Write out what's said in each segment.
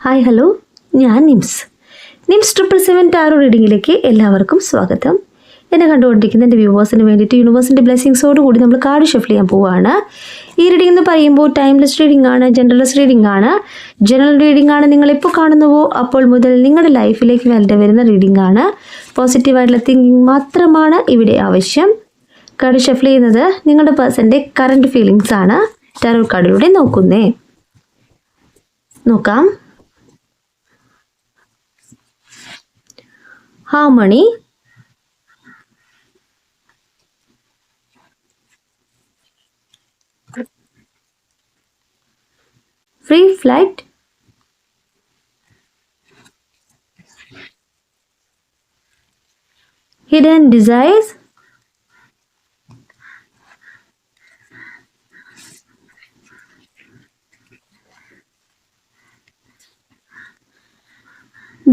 Hi hello. ഞാൻ Nims. Nims triple seven tarot റീഡിങ്ങിലേക്ക് എല്ലാവർക്കും സ്വാഗതം. എന്നെ കണ്ടുകൊണ്ടിരിക്കുന്ന എന്റെ വ്യൂവേഴ്സിന് വേണ്ടിയിട്ട് യൂണിവേഴ്സിന്റെ ബ്ലെസ്സിങ്സോട് കൂടി നമ്മൾ കാർഡ് ഷഫിൾ ചെയ്യാൻ പോവുകയാണ് ഈ റീഡിംഗ് എന്ന് പറയുമ്പോൾ ടൈംലെസ് റീഡിംഗ് ആണ് ജനറൽസ് റീഡിംഗ് ആണ്. ജനറൽ റീഡിംഗ് ആണ് നിങ്ങൾ എപ്പോൾ കാണുന്നുവോ അപ്പോൾ മുതൽ നിങ്ങളുടെ ലൈഫിലേക്ക് വേണ്ട വരുന്ന റീഡിംഗ് ആണ്. പോസിറ്റീവായിട്ടുള്ള തിങ്കിങ് മാത്രമാണ് ഇവിടെ ആവശ്യം. കാർഡ് ഷഫിൾ ചെയ്യുന്നത് നിങ്ങളുടെ പേഴ്സന്റെ കറണ്ട് ഫീലിങ്സ് ആണ്. ടാറോ കാർഡിലൂടെ നോക്കുന്നേ. നോക്കാം. Harmony free flight? Hidden desires?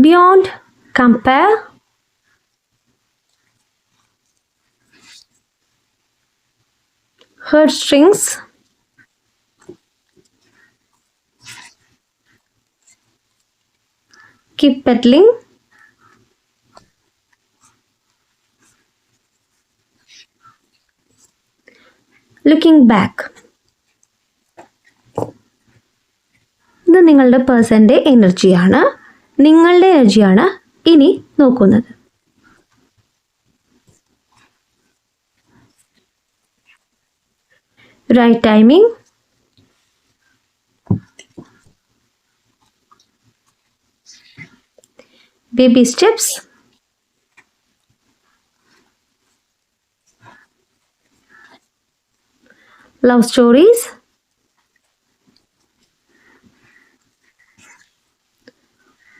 Beyond compare heartstrings keep pedaling. Looking back. ഇത് നിങ്ങളുടെ പേഴ്സന്റെ എനർജിയാണ് നിങ്ങളുടെ എനർജിയാണ് ഇനി നോക്കുന്നത്. Right timing. Baby steps. Love stories.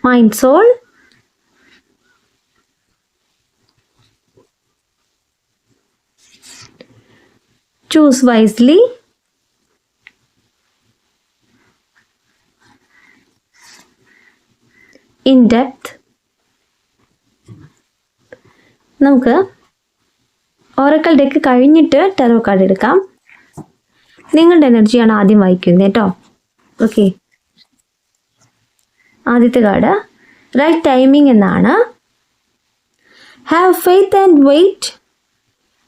Mind soul choose wisely. In depth. നമുക്ക് ഓറക്കൽ ഡെക്ക് കഴിഞ്ഞിട്ട് ടെറോ കാർഡ് എടുക്കാം. നിങ്ങളുടെ എനർജിയാണ് ആദ്യം വായിക്കുന്നത് കേട്ടോ. ഓക്കെ ആദ്യത്തെ കാർഡ് റൈറ്റ് ടൈമിംഗ് എന്നാണ്. Have faith and wait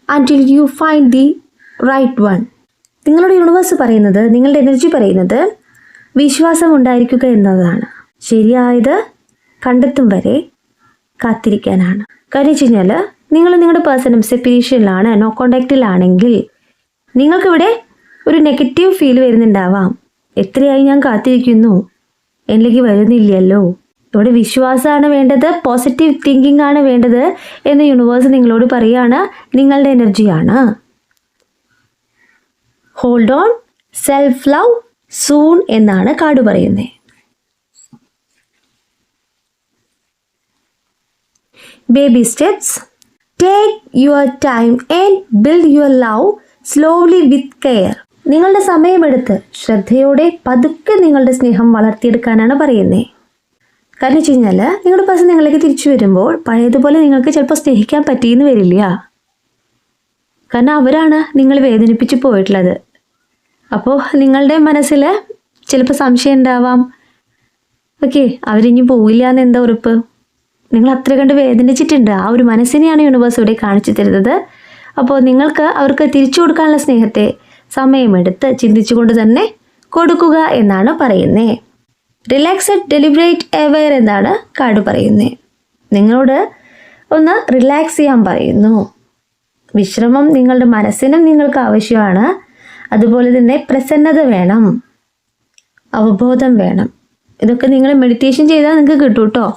and you find the right one. നിങ്ങളുടെ യൂണിവേഴ്സ് പറയുന്നത് നിങ്ങളുടെ എനർജി പറയുന്നത് വിശ്വാസം ഉണ്ടായിരിക്കുക എന്നതാണ്. ശരിയായത് കണ്ടെത്തും വരെ കാത്തിരിക്കാനാണ്. കാര്യം വെച്ച് കഴിഞ്ഞാൽ നിങ്ങൾ നിങ്ങളുടെ പേഴ്സണും സെപ്പറേഷനിലാണ് നോ കോണ്ടാക്റ്റിലാണെങ്കിൽ നിങ്ങൾക്കിവിടെ ഒരു നെഗറ്റീവ് ഫീൽ വരുന്നുണ്ടാവാം. എത്രയായി ഞാൻ കാത്തിരിക്കുന്നു? എന്നിലേക്ക് വരുന്നില്ലല്ലോ. ഇവിടെ വിശ്വാസമാണ് വേണ്ടത് പോസിറ്റീവ് തിങ്കിങ് ആണ് വേണ്ടത് എന്ന് യൂണിവേഴ്സ് നിങ്ങളോട് പറയുകയാണ് നിങ്ങളുടെ എനർജിയാണ് hold on self love soon എന്നാണ് കാട് പറയുന്നത് baby steps take your time and build your love slowly with care നിങ്ങളുടെ സമയമെടുത്ത് ശ്രദ്ധയോടെ പതുക്കെ നിങ്ങളുടെ സ്നേഹം വളർത്തിയെടുക്കാനാണ് പറയുന്നത് കാരണം വെച്ച് കഴിഞ്ഞാൽ നിങ്ങളുടെ പേഴ്സൺ നിങ്ങളിലേക്ക് തിരിച്ചു വരുമ്പോൾ പഴയതുപോലെ നിങ്ങൾക്ക് ചിലപ്പോൾ സ്നേഹിക്കാൻ പറ്റിയെന്ന് വരില്ല. കാരണം അവരാണ് നിങ്ങൾ വേദനിപ്പിച്ച് പോയിട്ടുള്ളത്. അപ്പോൾ നിങ്ങളുടെ മനസ്സിൽ ചിലപ്പോൾ സംശയം ഉണ്ടാവാം. ഓക്കെ അവരിനി പോവില്ല എന്ന് എന്താ ഉറപ്പ്? നിങ്ങൾ അത്ര കണ്ട് വേദനിച്ചിട്ടുണ്ട്. ആ ഒരു മനസ്സിനെയാണ് യൂണിവേഴ്സ് ഇവിടെ കാണിച്ചു തരുന്നത്. അപ്പോൾ നിങ്ങൾക്ക് അവർക്ക് തിരിച്ചു കൊടുക്കാനുള്ള സ്നേഹത്തെ സമയമെടുത്ത് ചിന്തിച്ചുകൊണ്ട് തന്നെ കൊടുക്കുക എന്നാണ് പറയുന്നത് റിലാക്സഡ് ഡെലിബറേറ്റ് എവെയർ എന്നാണ് കാർഡ് പറയുന്നത് നിങ്ങളോട് ഒന്ന് റിലാക്സ് ചെയ്യാൻ പറയുന്നു. വിശ്രമം നിങ്ങളുടെ മനസ്സിനും നിങ്ങൾക്ക് ആവശ്യമാണ്. അതുപോലെ തന്നെ പ്രസന്നത വേണം. അവബോധം വേണം. ഇതൊക്കെ നിങ്ങൾ മെഡിറ്റേഷൻ ചെയ്താൽ നിങ്ങൾക്ക് കിട്ടും കേട്ടോ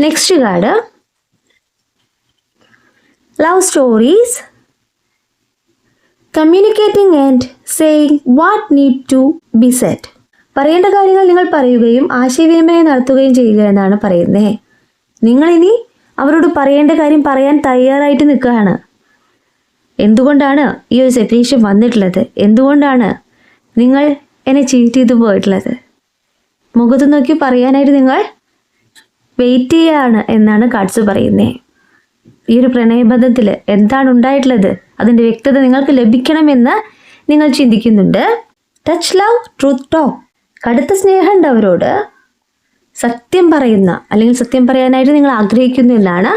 next card love stories communicating and saying what need to be said പറയേണ്ട കാര്യങ്ങൾ നിങ്ങൾ പറയുകയും ആശയവിനിമയം നടത്തുകയും ചെയ്യുക എന്നാണ് പറയുന്നത് നിങ്ങളിനി അവരോട് പറയേണ്ട കാര്യം പറയാൻ തയ്യാറായിട്ട് നിൽക്കുകയാണ്. എന്തുകൊണ്ടാണ് ഈ ഒരു സെപ്പറേഷൻ വന്നിട്ടുള്ളത്? എന്തുകൊണ്ടാണ് നിങ്ങൾ എന്നെ ചീറ്റ് ചെയ്തു പോയിട്ടുള്ളത്? മുഖത്ത് നോക്കി പറയാനായിട്ട് നിങ്ങൾ വെയിറ്റ് ചെയ്യാണ് എന്നാണ് കാർഡ്സ് പറയുന്നത് ഈ ഒരു പ്രണയബന്ധത്തിൽ എന്താണ് ഉണ്ടായിട്ടുള്ളത്? അതിന്റെ വ്യക്തത നിങ്ങൾക്ക് ലഭിക്കണമെന്ന് നിങ്ങൾ ചിന്തിക്കുന്നുണ്ട്. ടച്ച് ലവ് ട്രൂത്ത് ടോക്ക് കടുത്ത സ്നേഹമുണ്ട് അവരോട് സത്യം പറയുന്ന അല്ലെങ്കിൽ സത്യം പറയാനായിട്ട് നിങ്ങൾ ആഗ്രഹിക്കുന്നു എന്നാണ്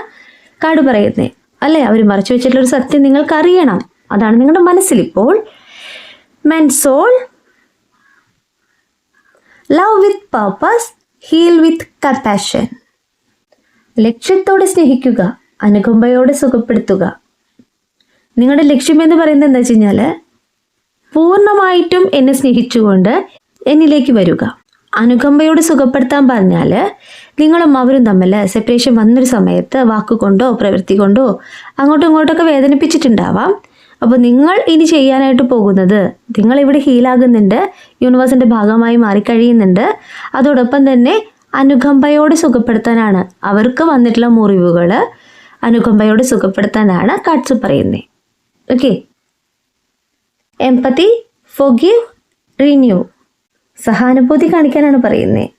കാട് പറയുന്നത് അല്ലേ? അവർ മറച്ചു വെച്ചിട്ടുള്ള ഒരു സത്യം നിങ്ങൾക്ക് അറിയണം അതാണ് നിങ്ങളുടെ മനസ്സിൽ. മനസ്സിലിപ്പോൾ മെൻസോൾ love with purpose heal with compassion ലക്ഷ്യത്തോടെ സ്നേഹിക്കുക അനുകമ്പയോടെ സുഖപ്പെടുത്തുക. നിങ്ങളുടെ ലക്ഷ്യം എന്ന് പറയുന്നത് എന്താ വെച്ച് കഴിഞ്ഞാൽ പൂർണമായിട്ടും എന്നെ സ്നേഹിച്ചുകൊണ്ട് എന്നിലേക്ക് വരിക. അനുകമ്പയോട് സുഖപ്പെടുത്താൻ പറഞ്ഞാൽ നിങ്ങളും അവരും തമ്മിൽ സെപ്പറേഷൻ വന്നൊരു സമയത്ത് വാക്കുകൊണ്ടോ പ്രവൃത്തി കൊണ്ടോ അങ്ങോട്ടും ഇങ്ങോട്ടൊക്കെ വേദനിപ്പിച്ചിട്ടുണ്ടാവാം. അപ്പോൾ നിങ്ങൾ ഇനി ചെയ്യാനായിട്ട് പോകുന്നത് നിങ്ങൾ ഇവിടെ ഹീലാകുന്നുണ്ട് യൂണിവേഴ്സിന്റെ ഭാഗമായി മാറിക്കഴിയുന്നുണ്ട് അതോടൊപ്പം തന്നെ അനുകമ്പയോട് സുഖപ്പെടുത്താനാണ് അവർക്ക് വന്നിട്ടുള്ള മുറിവുകൾ അനുകമ്പയോട് സുഖപ്പെടുത്താനാണ് കാട്സ് പറയുന്നത് ഓക്കെ എംപതി ഫൊഗീവ് റിന്യൂ സഹാനുഭൂതി കാണിക്കാനാണ് പറയുന്നത്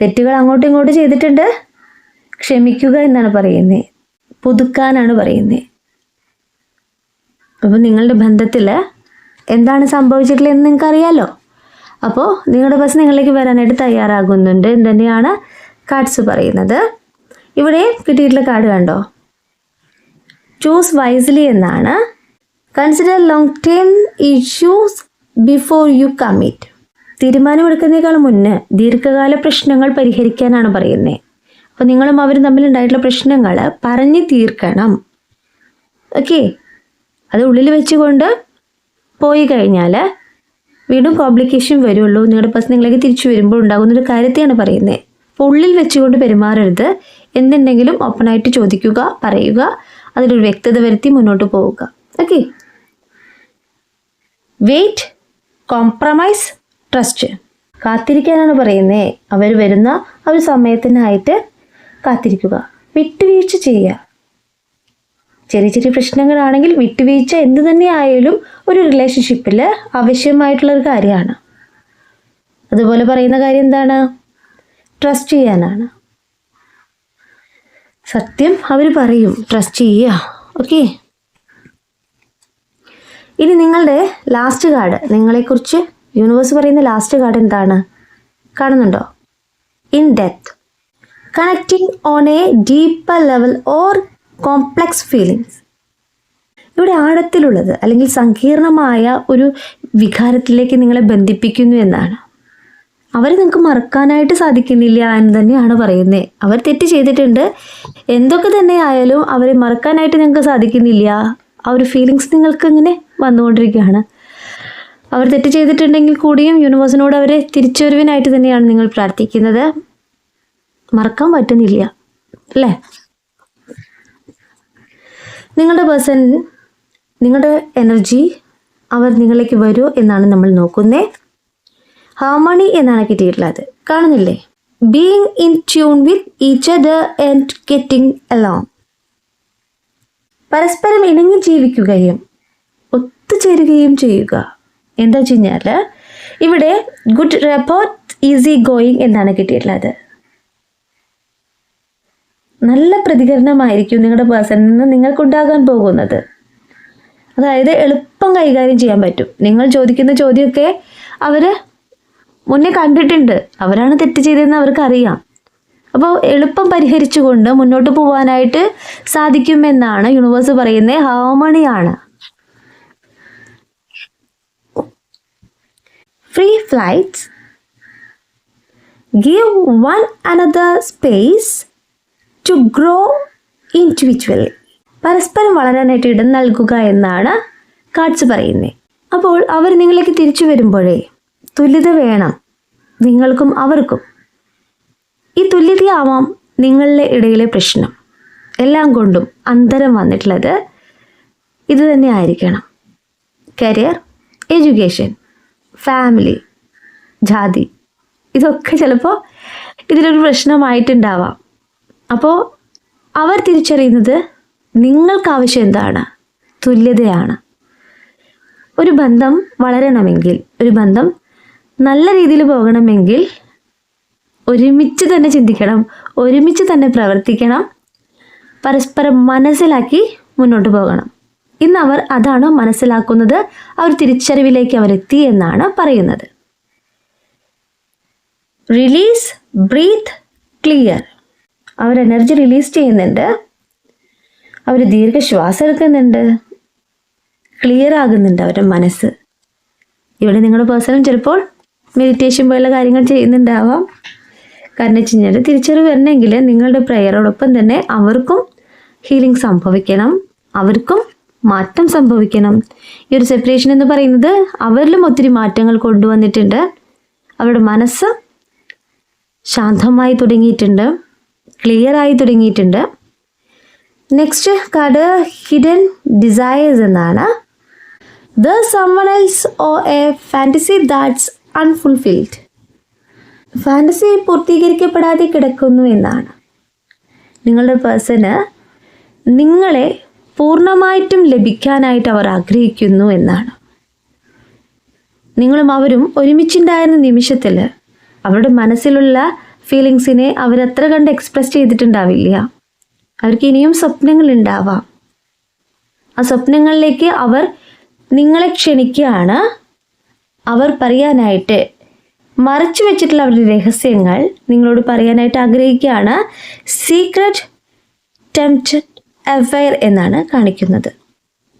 തെറ്റുകൾ അങ്ങോട്ടും ഇങ്ങോട്ടും ചെയ്തിട്ടുണ്ട്. ക്ഷമിക്കുക എന്നാണ് പറയുന്നത് പുതുക്കാനാണ് പറയുന്നത് അപ്പോൾ നിങ്ങളുടെ ബന്ധത്തിൽ എന്താണ് സംഭവിച്ചിട്ടുള്ളതെന്ന് നിങ്ങൾക്ക് അറിയാലോ അപ്പോൾ നിങ്ങളുടെ ബസ് നിങ്ങളിലേക്ക് വരാനായിട്ട് തയ്യാറാകുന്നുണ്ട് എന്ന് തന്നെയാണ് കാർഡ്സ് പറയുന്നത്. ഇവിടെ കിട്ടിയിട്ടുള്ള കാർഡ് കണ്ടോ? ചൂസ് വൈസ്ലി എന്നാണ്. Consider long term issues before you commit തീരുമാനമെടുക്കുന്നതിനേക്കാൾ മുന്നേ ദീർഘകാല പ്രശ്നങ്ങൾ പരിഹരിക്കാനാണ് പറയുന്നത് അപ്പോൾ നിങ്ങളും അവരും തമ്മിലുണ്ടായിട്ടുള്ള പ്രശ്നങ്ങൾ പറഞ്ഞു തീർക്കണം. ഓക്കെ? അത് ഉള്ളിൽ വെച്ചുകൊണ്ട് പോയി കഴിഞ്ഞാൽ വീണ്ടും കോംപ്ലിക്കേഷൻ വരുള്ളൂ. നിങ്ങളുടെ പ്രശ്നം നിങ്ങളിലേക്ക് തിരിച്ചു വരുമ്പോൾ ഉണ്ടാകുന്ന ഒരു കാര്യത്തെയാണ് പറയുന്നത് അപ്പോൾ ഉള്ളിൽ വെച്ചുകൊണ്ട് പെരുമാറരുത്. എന്തുണ്ടെങ്കിലും ഓപ്പണായിട്ട് ചോദിക്കുക പറയുക. അതിലൊരു വ്യക്തത വരുത്തി മുന്നോട്ട് പോവുക. ഓക്കെ? വെയിറ്റ് കോംപ്രമൈസ് ട്രസ്റ്റ് കാത്തിരിക്കാനാണ് പറയുന്നത് അവർ വരുന്ന ആ ഒരു സമയത്തിനായിട്ട് കാത്തിരിക്കുക. വിട്ടുവീഴ്ച ചെയ്യുക. ചെറിയ ചെറിയ പ്രശ്നങ്ങളാണെങ്കിൽ വിട്ടുവീഴ്ച എന്ത് തന്നെ ആയാലും ഒരു റിലേഷൻഷിപ്പിൽ ആവശ്യമായിട്ടുള്ളൊരു കാര്യമാണ്. അതുപോലെ പറയുന്ന കാര്യം എന്താണ്? ട്രസ്റ്റ് ചെയ്യാനാണ്. സത്യം അവർ പറയും ട്രസ്റ്റ് ചെയ്യുക. ഓക്കെ ഇനി നിങ്ങളുടെ ലാസ്റ്റ് കാർഡ് നിങ്ങളെക്കുറിച്ച് യൂണിവേഴ്സ് പറയുന്ന ലാസ്റ്റ് കാർഡ് എന്താണ്? കാണുന്നുണ്ടോ? In death connecting on a deeper level or complex feelings ഇവിടെ ആഴത്തിലുള്ളത് അല്ലെങ്കിൽ സങ്കീർണമായ ഒരു വികാരത്തിലേക്ക് നിങ്ങളെ ബന്ധിപ്പിക്കുന്നു എന്നാണ്. അവർ നിങ്ങൾക്ക് മറക്കാനായിട്ട് സാധിക്കുന്നില്ല എന്ന് തന്നെയാണ് പറയുന്നത് അവർ തെറ്റ് ചെയ്തിട്ടുണ്ട്. എന്തൊക്കെ തന്നെ ആയാലും അവരെ മറക്കാനായിട്ട് നിങ്ങൾക്ക് സാധിക്കുന്നില്ല. ആ ഒരു ഫീലിങ്സ് നിങ്ങൾക്ക് ഇങ്ങനെ വന്നുകൊണ്ടിരിക്കുകയാണ്. അവർ തെറ്റ് ചെയ്തിട്ടുണ്ടെങ്കിൽ കൂടിയും യൂണിവേഴ്സിനോട് അവരെ തിരിച്ചുവരവിനായിട്ട് തന്നെയാണ് നിങ്ങൾ പ്രാർത്ഥിക്കുന്നത്. മറക്കാൻ പറ്റുന്നില്ല അല്ലേ? നിങ്ങളുടെ പേഴ്സൺ നിങ്ങളുടെ എനർജി അവർ നിങ്ങളിലേക്ക് വരൂ എന്നാണ് നമ്മൾ നോക്കുന്നത് ഹാർമണി എന്നാണ് കിട്ടിയിട്ടുള്ളത്. കാണുന്നില്ലേ? Being in tune with each other and getting along പരസ്പരം ഇണങ്ങി ജീവിക്കുകയും ഒത്തുചേരുകയും ചെയ്യുക. എന്താ വെച്ച് കഴിഞ്ഞാൽ ഇവിടെ ഗുഡ് റെപ്പോർട്ട് ഈസി ഗോയിങ് എന്നാണ് കിട്ടിയിട്ടുള്ളത്. നല്ല പ്രതികരണമായിരിക്കും നിങ്ങളുടെ പേഴ്സണിൽ നിന്ന് നിങ്ങൾക്കുണ്ടാകാൻ പോകുന്നത്. അതായത് എളുപ്പം കൈകാര്യം ചെയ്യാൻ പറ്റും. നിങ്ങൾ ചോദിക്കുന്ന ചോദ്യമൊക്കെ അവർ മുന്നേ കണ്ടിട്ടുണ്ട്. അവരാണ് തെറ്റ് ചെയ്തതെന്ന് അവർക്കറിയാം. അപ്പോൾ എളുപ്പം പരിഹരിച്ചുകൊണ്ട് മുന്നോട്ട് പോകാനായിട്ട് സാധിക്കുമെന്നാണ് യൂണിവേഴ്സ് പറയുന്നത്. ഹാർമണിയാണ് free flights give one another space to grow individually പരസ്പരം വളരാനായിട്ട് ഇടം നൽകുക എന്നാണ് കാർഡ്സ് പറയുന്നത് അപ്പോൾ അവർ നിങ്ങളിലേക്ക് തിരിച്ചു വരുമ്പോഴേ തുല്യത വേണം നിങ്ങൾക്കും അവർക്കും. ഈ തുല്യതയാവാം നിങ്ങളുടെ ഇടയിലെ പ്രശ്നം. എല്ലാം കൊണ്ടും അന്തരം വന്നിട്ടുള്ളത് ഇത് തന്നെ ആയിരിക്കണം. കരിയർ എഡ്യൂക്കേഷൻ ഫാമിലി ജാതി. ഇതൊക്കെ ചിലപ്പോൾ ഇതിലൊരു പ്രശ്നമായിട്ടുണ്ടാവാം. അപ്പോൾ അവർ തിരിച്ചറിയുന്നത് നിങ്ങൾക്ക് ആവശ്യം എന്താണ്? തുല്യതയാണ്. ഒരു ബന്ധം വളരണമെങ്കിൽ ഒരു ബന്ധം നല്ല രീതിയിൽ പോകണമെങ്കിൽ ഒരുമിച്ച് തന്നെ ചിന്തിക്കണം ഒരുമിച്ച് തന്നെ പ്രവർത്തിക്കണം പരസ്പരം മനസ്സിലാക്കി മുന്നോട്ട് പോകണം. ഇന്ന് അവർ അതാണ് മനസ്സിലാക്കുന്നത്? അവർ തിരിച്ചറിവിലേക്ക് അവരെത്തി എന്നാണ് പറയുന്നത്. റിലീസ് ബ്രീത്ത് ക്ലിയർ അവർ എനർജി റിലീസ് ചെയ്യുന്നുണ്ട്. അവർ ദീർഘശ്വാസം എടുക്കുന്നുണ്ട്. ക്ലിയർ ആകുന്നുണ്ട് അവരുടെ മനസ്സ്. ഇവിടെ നിങ്ങളുടെ പേഴ്സണും ചിലപ്പോൾ മെഡിറ്റേഷൻ പോലുള്ള കാര്യങ്ങൾ ചെയ്യുന്നുണ്ടാവാം. കാരണം വെച്ച് കഴിഞ്ഞാൽ തിരിച്ചറിവ് വരണമെങ്കിൽ നിങ്ങളുടെ പ്രയറോടൊപ്പം തന്നെ അവർക്കും ഹീലിംഗ് സംഭവിക്കണം. അവർക്കും മാറ്റം സംഭവിക്കണം. ഈ ഒരു സെപ്പറേഷൻ എന്ന് പറയുന്നത് അവരിലും ഒത്തിരി മാറ്റങ്ങൾ കൊണ്ടുവന്നിട്ടുണ്ട്. അവരുടെ മനസ്സ് ശാന്തമായി തുടങ്ങിയിട്ടുണ്ട്. ക്ലിയർ ആയി തുടങ്ങിയിട്ടുണ്ട്. നെക്സ്റ്റ് കാർഡ് ഹിഡൻ ഡിസയേഴ്സ് എന്നാണ്. The someone else or a fantasy that's unfulfilled fantasy പൂർത്തീകരിക്കപ്പെടാതെ കിടക്കുന്നു എന്നാണ്. നിങ്ങളുടെ പേഴ്സണ് നിങ്ങളെ പൂർണമായിട്ടും ലഭിക്കാനായിട്ട് അവർ ആഗ്രഹിക്കുന്നു എന്നാണ്. നിങ്ങളും അവരും ഒരുമിച്ചുണ്ടായിരുന്ന നിമിഷത്തിൽ അവരുടെ മനസ്സിലുള്ള ഫീലിങ്സിനെ അവരത്ര കണ്ട് എക്സ്പ്രസ് ചെയ്തിട്ടുണ്ടാവില്ല. അവർക്ക് ഇനിയും സ്വപ്നങ്ങൾ ഉണ്ടാവാം. ആ സ്വപ്നങ്ങളിലേക്ക് അവർ നിങ്ങളെ ക്ഷണിക്കുകയാണ്. അവർ പറയാനായിട്ട് മറച്ചു വെച്ചിട്ടുള്ള അവരുടെ രഹസ്യങ്ങൾ നിങ്ങളോട് പറയാനായിട്ട് ആഗ്രഹിക്കുകയാണ്. സീക്രട്ട് ടെംപ്റ്റഡ് അഫയർ എന്നാണ് കാണിക്കുന്നത്.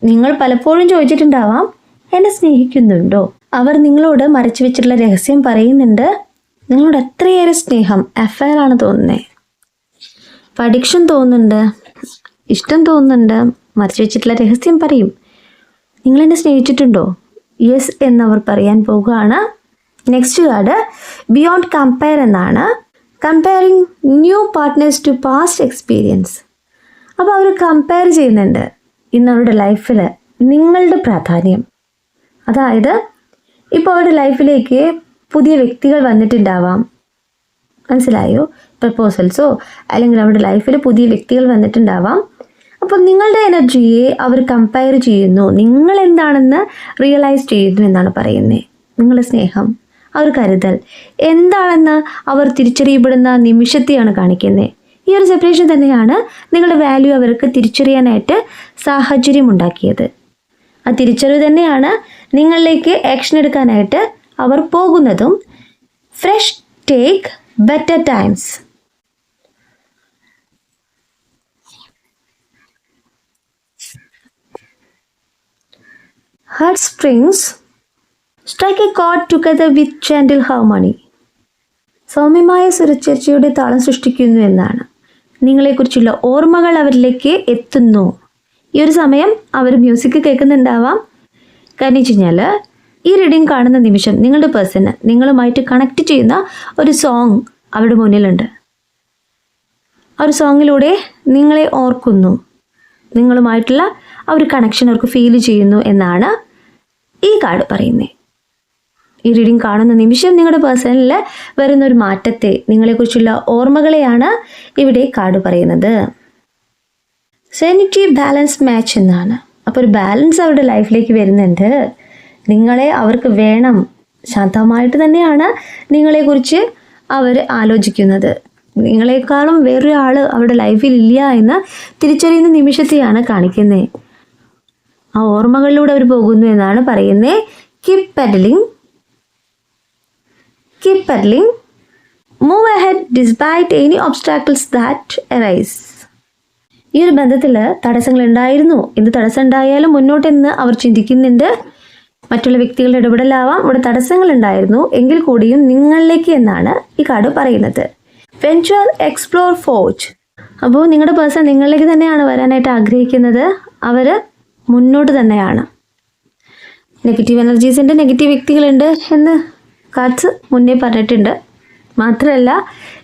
നിങ്ങൾ പലപ്പോഴും ചോദിച്ചിട്ടുണ്ടാവാം എന്നെ സ്നേഹിക്കുന്നുണ്ടോ? അവർ നിങ്ങളോട് മറച്ചു വെച്ചിട്ടുള്ള രഹസ്യം പറയുന്നുണ്ട്. നിങ്ങളോട് എത്രയേറെ സ്നേഹം അഫയർ ആണ് തോന്നുന്നത് പഠിക്ഷൻ തോന്നുന്നുണ്ട് ഇഷ്ടം തോന്നുന്നുണ്ട് മറച്ചു വെച്ചിട്ടുള്ള രഹസ്യം പറയും. നിങ്ങൾ എന്നെ സ്നേഹിച്ചിട്ടുണ്ടോ? യെസ് എന്നവർ പറയാൻ പോവുകയാണ്. നെക്സ്റ്റ് കാർഡ് ബിയോണ്ട് കമ്പയർ എന്നാണ്. Comparing new partners to past experience അപ്പോൾ അവർ കമ്പയർ ചെയ്യുന്നുണ്ട് ഇന്നവരുടെ ലൈഫിൽ നിങ്ങളുടെ പ്രാധാന്യം. അതായത് ഇപ്പോൾ അവരുടെ ലൈഫിലേക്ക് പുതിയ വ്യക്തികൾ വന്നിട്ടുണ്ടാവാം. മനസ്സിലായോ? പ്രപ്പോസൽസോ അല്ലെങ്കിൽ അവരുടെ ലൈഫിൽ പുതിയ വ്യക്തികൾ വന്നിട്ടുണ്ടാവാം. അപ്പോൾ നിങ്ങളുടെ എനർജിയെ അവർ കമ്പയർ ചെയ്യുന്നു. നിങ്ങൾ എന്താണെന്ന് റിയലൈസ് ചെയ്യുന്നു എന്നാണ് പറയുന്നത് നിങ്ങളുടെ സ്നേഹം അവർ കരുതൽ. എന്താണെന്ന് അവർ തിരിച്ചറിയപ്പെടുന്ന നിമിഷത്തെയാണ് കാണിക്കുന്നത് ഈ ഒരു സെപ്പറേഷൻ തന്നെയാണ് നിങ്ങളുടെ വാല്യൂ അവർക്ക് തിരിച്ചറിയാനായിട്ട് സാഹചര്യം ഉണ്ടാക്കിയത്. ആ തിരിച്ചറിവ് തന്നെയാണ് നിങ്ങളിലേക്ക് ആക്ഷൻ എടുക്കാനായിട്ട് അവർ പോകുന്നതും fresh take better times heart strings strike a chord together with gentle harmony. സൗമ്യമായ സ്വരച്ചേർച്ചയുടെ താളം സൃഷ്ടിക്കുന്നു എന്നാണ്. നിങ്ങളെക്കുറിച്ചുള്ള ഓർമ്മകൾ അവരിലേക്ക് എത്തുന്നു. ഈ ഒരു സമയം അവർ മ്യൂസിക് കേൾക്കുന്നുണ്ടാവാം. കാരണം വെച്ച് കഴിഞ്ഞാൽ ഈ റീഡിങ് കാണുന്ന നിമിഷം നിങ്ങളുടെ പേഴ്സണ് നിങ്ങളുമായിട്ട് കണക്റ്റ് ചെയ്യുന്ന ഒരു സോങ് അവരുടെ മുന്നിലുണ്ട്. ആ ഒരു സോങ്ങിലൂടെ നിങ്ങളെ ഓർക്കുന്നു. നിങ്ങളുമായിട്ടുള്ള ആ ഒരു കണക്ഷൻ അവർക്ക് ഫീൽ ചെയ്യുന്നു എന്നാണ് ഈ കാർഡ് പറയുന്നത് ഈ റീഡിങ് കാണുന്ന നിമിഷം നിങ്ങളുടെ പേഴ്സണിൽ വരുന്ന ഒരു മാറ്റത്തെ നിങ്ങളെക്കുറിച്ചുള്ള ഓർമ്മകളെയാണ് ഇവിടെ കാർഡ് പറയുന്നത്. സെനിറ്റി ബാലൻസ് മാച്ച് എന്നാണ്. അപ്പോൾ ഒരു ബാലൻസ് അവരുടെ ലൈഫിലേക്ക് വരുന്നുണ്ട്. നിങ്ങളെ അവർക്ക് വേണം ശാന്തമായിട്ട് തന്നെയാണ് നിങ്ങളെക്കുറിച്ച് അവർ ആലോചിക്കുന്നത്. നിങ്ങളെക്കാളും വേറൊരാൾ അവരുടെ ലൈഫിൽ ഇല്ല എന്ന് തിരിച്ചറിയുന്ന നിമിഷത്തെയാണ് കാണിക്കുന്നത്. ആ ഓർമ്മകളിലൂടെ അവർ പോകുന്നു എന്നാണ് പറയുന്നത്. Keep pedaling keep pedaling, move ahead despite any obstacles that arise ഈ ഒരു ബന്ധത്തിൽ തടസ്സങ്ങൾ ഉണ്ടായിരുന്നു. എന്ത് തടസ്സം ഉണ്ടായാലും മുന്നോട്ടെന്ന് അവർ ചിന്തിക്കുന്നുണ്ട്. മറ്റുള്ള വ്യക്തികളുടെ ഇടപെടലാവാം. ഇവിടെ തടസ്സങ്ങൾ ഉണ്ടായിരുന്നു. എങ്കിൽ കൂടിയും നിങ്ങളിലേക്ക് എന്നാണ് ഈ കാർഡ് പറയുന്നത്. വെഞ്ചർ എക്സ്പ്ലോർ ഫോർജ് അപ്പോൾ നിങ്ങളുടെ പേഴ്സൺ നിങ്ങളിലേക്ക് തന്നെയാണ് വരാനായിട്ട് ആഗ്രഹിക്കുന്നത്. അവർ മുന്നോട്ട് തന്നെയാണ്. നെഗറ്റീവ് എനർജീസിന്റെ നെഗറ്റീവ് വ്യക്തികളുണ്ട് എന്ന് കാർഡ്സ് മുന്നേ പറഞ്ഞിട്ടുണ്ട്. മാത്രമല്ല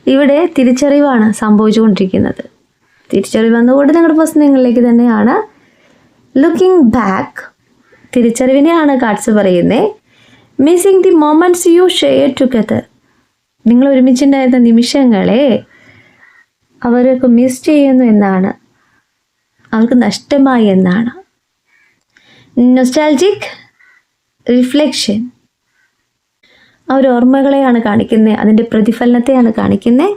ഇവിടെ തിരിച്ചറിവാണ് സംഭവിച്ചുകൊണ്ടിരിക്കുന്നത്. തിരിച്ചറിവ് വന്നുകൊണ്ട് നിങ്ങളുടെ പ്രശ്നങ്ങളിലേക്ക് നിങ്ങളിലേക്ക് തന്നെയാണ്. ലുക്കിംഗ് ബാക്ക് തിരിച്ചറിവിനെയാണ് കാർഡ്സ് പറയുന്നത് missing the moments you share together നിങ്ങൾ ഒരുമിച്ചുണ്ടായിരുന്ന നിമിഷങ്ങളെ അവരൊക്കെ മിസ് ചെയ്യുന്നു എന്നാണ്. അവർക്ക് നഷ്ടമായി എന്നാണ്. നൊസ്റ്റാൾജിക് റിഫ്ലക്ഷൻ ആ ഒരു ഓർമ്മകളെയാണ് കാണിക്കുന്നത് അതിന്റെ പ്രതിഫലനത്തെയാണ് കാണിക്കുന്നത്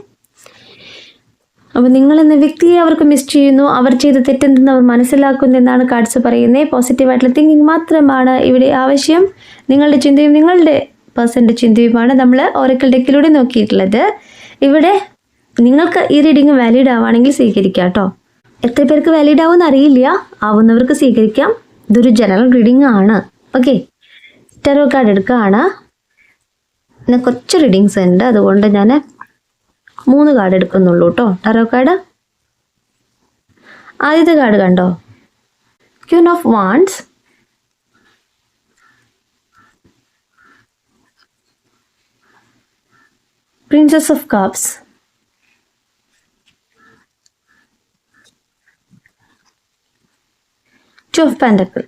അപ്പോൾ നിങ്ങൾ എന്ന വ്യക്തിയെ അവർക്ക് മിസ് ചെയ്യുന്നു അവർ ചെയ്ത തെറ്റെന്തെന്ന് അവർ മനസ്സിലാക്കുന്നു എന്നാണ് കാർഡ്സ് പറയുന്നത് പോസിറ്റീവായിട്ടുള്ള തിങ്കിങ് മാത്രമാണ് ഇവിടെ ആവശ്യം. നിങ്ങളുടെ ചിന്തയും നിങ്ങളുടെ പേഴ്സന്റെ ചിന്തയുമാണ് നമ്മൾ ഓരക്കൽ ഡെക്കിലൂടെ നോക്കിയിട്ടുള്ളത്. ഇവിടെ നിങ്ങൾക്ക് ഈ റീഡിങ് വാലിഡ് ആവുകയാണെങ്കിൽ സ്വീകരിക്കാം കേട്ടോ. എത്ര പേർക്ക് വാലിഡ് ആവുമെന്ന് അറിയില്ല ആവുന്നവർക്ക് സ്വീകരിക്കാം. ഇതൊരു ജനറൽ റീഡിംഗ് ആണ്. ഓക്കെ ടെറോ കാർഡ് എടുക്കുകയാണ്. പിന്നെ കുറച്ച് റീഡിങ്സ് ഉണ്ട്. അതുകൊണ്ട് ഞാൻ മൂന്ന് കാർഡ് എടുക്കുന്നുള്ളൂ കേട്ടോ ടാരോ കാർഡ് ആദ്യത്തെ കാർഡ് കണ്ടോ? Queen of wands princess of cups two of pentacle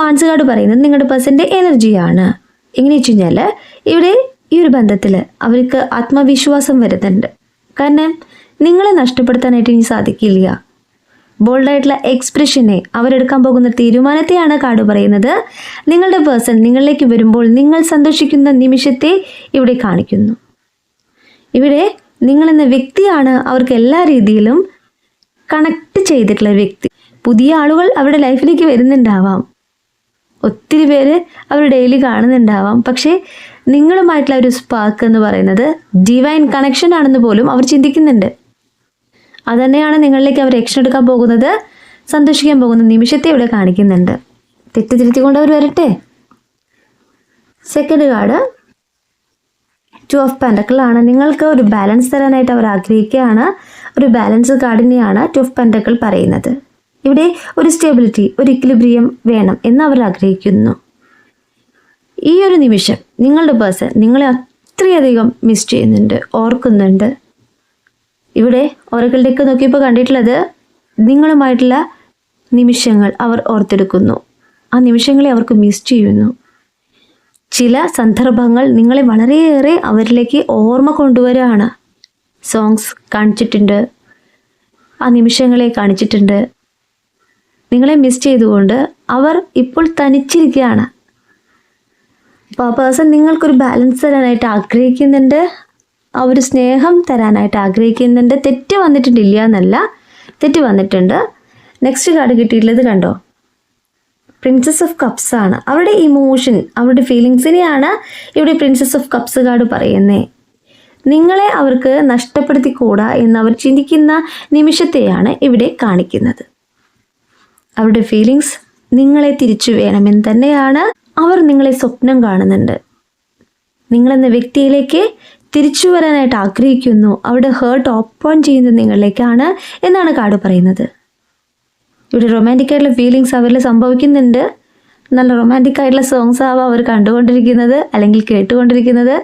wands card പറയുന്നത് നിങ്ങളുടെ പേഴ്സന്റെ എനർജിയാണ് എങ്ങനെ വെച്ച് കഴിഞ്ഞാൽ ഇവിടെ ഈ ഒരു ബന്ധത്തിൽ അവർക്ക് ആത്മവിശ്വാസം വരുന്നുണ്ട്. കാരണം നിങ്ങളെ നഷ്ടപ്പെടുത്താനായിട്ട് ഇനി സാധിക്കില്ല. ബോൾഡായിട്ടുള്ള എക്സ്പ്രഷനെ അവരെടുക്കാൻ പോകുന്ന തീരുമാനത്തെയാണ് കാർഡ് പറയുന്നത്. നിങ്ങളുടെ പേഴ്സൺ നിങ്ങളിലേക്ക് വരുമ്പോൾ നിങ്ങൾ സന്തോഷിക്കുന്ന നിമിഷത്തെ ഇവിടെ കാണിക്കുന്നു. ഇവിടെ നിങ്ങളെന്ന വ്യക്തിയാണ് അവർക്ക് എല്ലാ രീതിയിലും കണക്ട് ചെയ്തിട്ടുള്ള വ്യക്തി. പുതിയ ആളുകൾ അവരുടെ ലൈഫിലേക്ക് വരുന്നുണ്ടാവാം. ഒത്തിരി പേര് അവർ ഡെയിലി കാണുന്നുണ്ടാവാം. പക്ഷേ നിങ്ങളുമായിട്ടുള്ള ഒരു സ്പാർക്ക് എന്ന് പറയുന്നത് ഡിവൈൻ കണക്ഷൻ ആണെന്ന് പോലും അവർ ചിന്തിക്കുന്നുണ്ട്. അതുതന്നെയാണ് നിങ്ങളിലേക്ക് അവർ രക്ഷ എടുക്കാൻ പോകുന്നത് സന്തോഷിക്കാൻ പോകുന്ന നിമിഷത്തെ ഇവിടെ കാണിക്കുന്നുണ്ട്. തെറ്റ് തിരുത്തിക്കൊണ്ട് അവർ വരട്ടെ? സെക്കൻഡ് കാർഡ് ടു ഓഫ് പെൻഡക്കിളാണ് നിങ്ങൾക്ക് ഒരു ബാലൻസ് തരാനായിട്ട് അവർ ആഗ്രഹിക്കുകയാണ്. ഒരു ബാലൻസ് കാർഡിനെയാണ് ടു ഓഫ് പെൻഡക്കിൾ പറയുന്നത്. ഇവിടെ ഒരു സ്റ്റെബിലിറ്റി ഒരു ഇക്ലിബ്രിയം വേണം എന്ന് അവർ ആഗ്രഹിക്കുന്നു. ഈ ഒരു നിമിഷം നിങ്ങളുടെ പേഴ്സൺ നിങ്ങളെ അത്രയധികം മിസ് ചെയ്യുന്നുണ്ട് ഓർക്കുന്നുണ്ട്. ഇവിടെ ഓറക്കളുടെയൊക്കെ നോക്കിയപ്പോൾ കണ്ടിട്ടുള്ളത് നിങ്ങളുമായിട്ടുള്ള നിമിഷങ്ങൾ അവർ ഓർത്തെടുക്കുന്നു. ആ നിമിഷങ്ങളെ അവർക്ക് മിസ് ചെയ്യുന്നു. ചില സന്ദർഭങ്ങൾ നിങ്ങളെ വളരെയേറെ അവരിലേക്ക് ഓർമ്മ കൊണ്ടുവരാണ്. സോങ്സ് കാണിച്ചിട്ടുണ്ട്. ആ നിമിഷങ്ങളെ കാണിച്ചിട്ടുണ്ട്. നിങ്ങളെ മിസ് ചെയ്തുകൊണ്ട് അവർ ഇപ്പോൾ തനിച്ചിരിക്കുകയാണ്. അപ്പോൾ ആ പേഴ്സൺ നിങ്ങൾക്കൊരു ബാലൻസ് തരാനായിട്ട് ആഗ്രഹിക്കുന്നുണ്ട്. ആ ഒരു സ്നേഹം തരാനായിട്ട് ആഗ്രഹിക്കുന്നുണ്ട്. തെറ്റ് വന്നിട്ടില്ല എന്നല്ല തെറ്റ് വന്നിട്ടുണ്ട്. നെക്സ്റ്റ് കാർഡ് കിട്ടിയിട്ടുള്ളത് കണ്ടോ? പ്രിൻസസ് ഓഫ് കപ്സ് ആണ്. അവരുടെ ഇമോഷൻ അവരുടെ ഫീലിങ്സിനെയാണ് ഇവിടെ പ്രിൻസസ് ഓഫ് കപ്സ് കാർഡ് പറയുന്നത് നിങ്ങളെ അവർക്ക് നഷ്ടപ്പെടുത്തിക്കൂടാ എന്ന് അവർ ചിന്തിക്കുന്ന നിമിഷത്തെയാണ് ഇവിടെ കാണിക്കുന്നത്. അവരുടെ ഫീലിങ്സ് നിങ്ങളെ തിരിച്ചു വേണമെന്ന് തന്നെയാണ് അവർ നിങ്ങളെ സ്വപ്നം കാണുന്നുണ്ട്. നിങ്ങളെന്ന വ്യക്തിയിലേക്ക് തിരിച്ചു വരാനായിട്ട് ആഗ്രഹിക്കുന്നു. അവരുടെ ഹേർട്ട് ഓപ്പൺ ചെയ്യുന്നത് നിങ്ങളിലേക്കാണ് എന്നാണ് കാട് പറയുന്നത്. ഇവിടെ റൊമാന്റിക് ആയിട്ടുള്ള ഫീലിങ്സ് അവരിൽ സംഭവിക്കുന്നുണ്ട്. നല്ല റൊമാന്റിക് ആയിട്ടുള്ള സോങ്സ് ആവാം അവർ കണ്ടുകൊണ്ടിരിക്കുന്നത് അല്ലെങ്കിൽ കേട്ടുകൊണ്ടിരിക്കുന്നത്.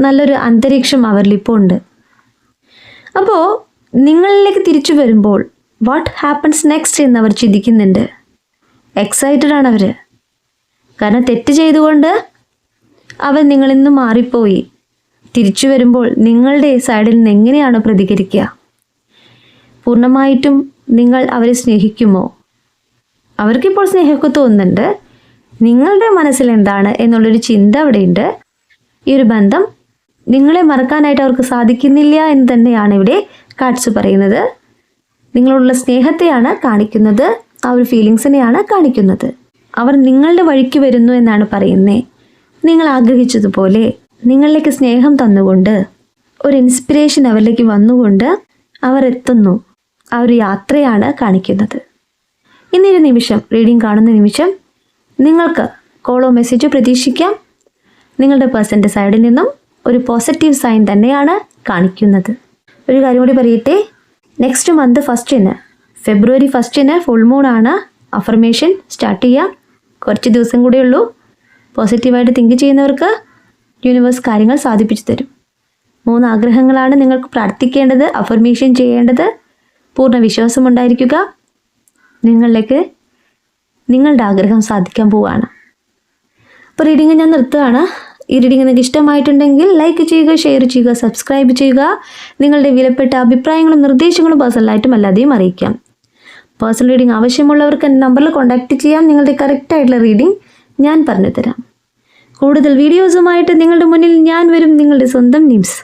നല്ലൊരു അന്തരീക്ഷം അവരിൽ ഇപ്പോൾ ഉണ്ട്. അപ്പോൾ നിങ്ങളിലേക്ക് തിരിച്ചു വരുമ്പോൾ വാട്ട് ഹാപ്പൻസ് നെക്സ്റ്റ് എന്ന് അവർ ചിന്തിക്കുന്നുണ്ട്. എക്സൈറ്റഡ് ആണ് അവർ കാരണം തെറ്റ് ചെയ്തുകൊണ്ട് അവൻ നിങ്ങളിൽ നിന്ന് മാറിപ്പോയി. തിരിച്ചു വരുമ്പോൾ നിങ്ങളുടെ സൈഡിൽ നിന്ന് എങ്ങനെയാണ് പ്രതികരിക്കുക? പൂർണമായിട്ടും നിങ്ങൾ അവരെ സ്നേഹിക്കുമോ? അവർക്കിപ്പോൾ സ്നേഹമൊക്കെ തോന്നുന്നുണ്ട്. നിങ്ങളുടെ മനസ്സിൽ എന്താണ് എന്നുള്ളൊരു ചിന്ത അവിടെയുണ്ട്. ഈ ഒരു ബന്ധം നിങ്ങളെ മറക്കാനായിട്ട് അവർക്ക് സാധിക്കുന്നില്ല എന്ന് തന്നെയാണ് ഇവിടെ കാട്സ് പറയുന്നത്. നിങ്ങളോടുള്ള സ്നേഹത്തെയാണ് കാണിക്കുന്നത്. ആ ഒരു ഫീലിങ്സിനെയാണ് കാണിക്കുന്നത്. അവർ നിങ്ങളുടെ വഴിക്ക് വരുന്നു എന്നാണ് പറയുന്നത് നിങ്ങൾ ആഗ്രഹിച്ചതുപോലെ നിങ്ങളിലേക്ക് സ്നേഹം തന്നുകൊണ്ട് ഒരു ഇൻസ്പിറേഷൻ അവരിലേക്ക് വന്നുകൊണ്ട് അവർ എത്തുന്നു. ആ ഒരു യാത്രയാണ് കാണിക്കുന്നത്. ഇന്നൊരു നിമിഷം റീഡിംഗ് കാണുന്ന നിമിഷം നിങ്ങൾക്ക് കോളോ മെസ്സേജോ പ്രതീക്ഷിക്കാം. നിങ്ങളുടെ പേഴ്സന്റെ സൈഡിൽ നിന്നും ഒരു പോസിറ്റീവ് സൈൻ തന്നെയാണ് കാണിക്കുന്നത്. ഒരു കാര്യം കൂടി പറയട്ടെ? നെക്സ്റ്റ് മന്ത് ഫസ്റ്റിന് ഫെബ്രുവരി ഫസ്റ്റിന് ഫുൾ മൂൺ ആണ്. അഫർമേഷൻ സ്റ്റാർട്ട് ചെയ്യുക കുറച്ച് ദിവസം കൂടെ ഉള്ളൂ. പോസിറ്റീവായിട്ട് തിങ്ക് ചെയ്യുന്നവർക്ക് യൂണിവേഴ്സ് കാര്യങ്ങൾ സാധിപ്പിച്ചു തരും. മൂന്ന് ആഗ്രഹങ്ങളാണ് നിങ്ങൾക്ക് പ്രാർത്ഥിക്കേണ്ടത് അഫർമേഷൻ ചെയ്യേണ്ടത്. പൂർണ വിശ്വാസം ഉണ്ടായിരിക്കുക. നിങ്ങളിലേക്ക് നിങ്ങളുടെ ആഗ്രഹം സാധിക്കാൻ പോവുകയാണ് അപ്പോൾ റീഡിങ് ഞാൻ നിർത്തുകയാണ് ഈ റീഡിംഗ് നിങ്ങൾക്ക് ഇഷ്ടമായിട്ടുണ്ടെങ്കിൽ ലൈക്ക് ചെയ്യുക ഷെയർ ചെയ്യുക സബ്സ്ക്രൈബ് ചെയ്യുക. നിങ്ങളുടെ വിലപ്പെട്ട അഭിപ്രായങ്ങളും നിർദ്ദേശങ്ങളും പേഴ്സണലായിട്ടും അല്ലാതെയും അറിയിക്കാം. പേഴ്സണൽ റീഡിംഗ് ആവശ്യമുള്ളവർക്ക് എന്റെ നമ്പറിൽ കോൺടാക്റ്റ് ചെയ്യാം. നിങ്ങളുടെ കറക്റ്റായിട്ടുള്ള റീഡിംഗ് ഞാൻ പറഞ്ഞു തരാം കൂടുതൽ വീഡിയോസുമായിട്ട് നിങ്ങളുടെ മുന്നിൽ ഞാൻ വരും. നിങ്ങളുടെ സ്വന്തം നിംസ്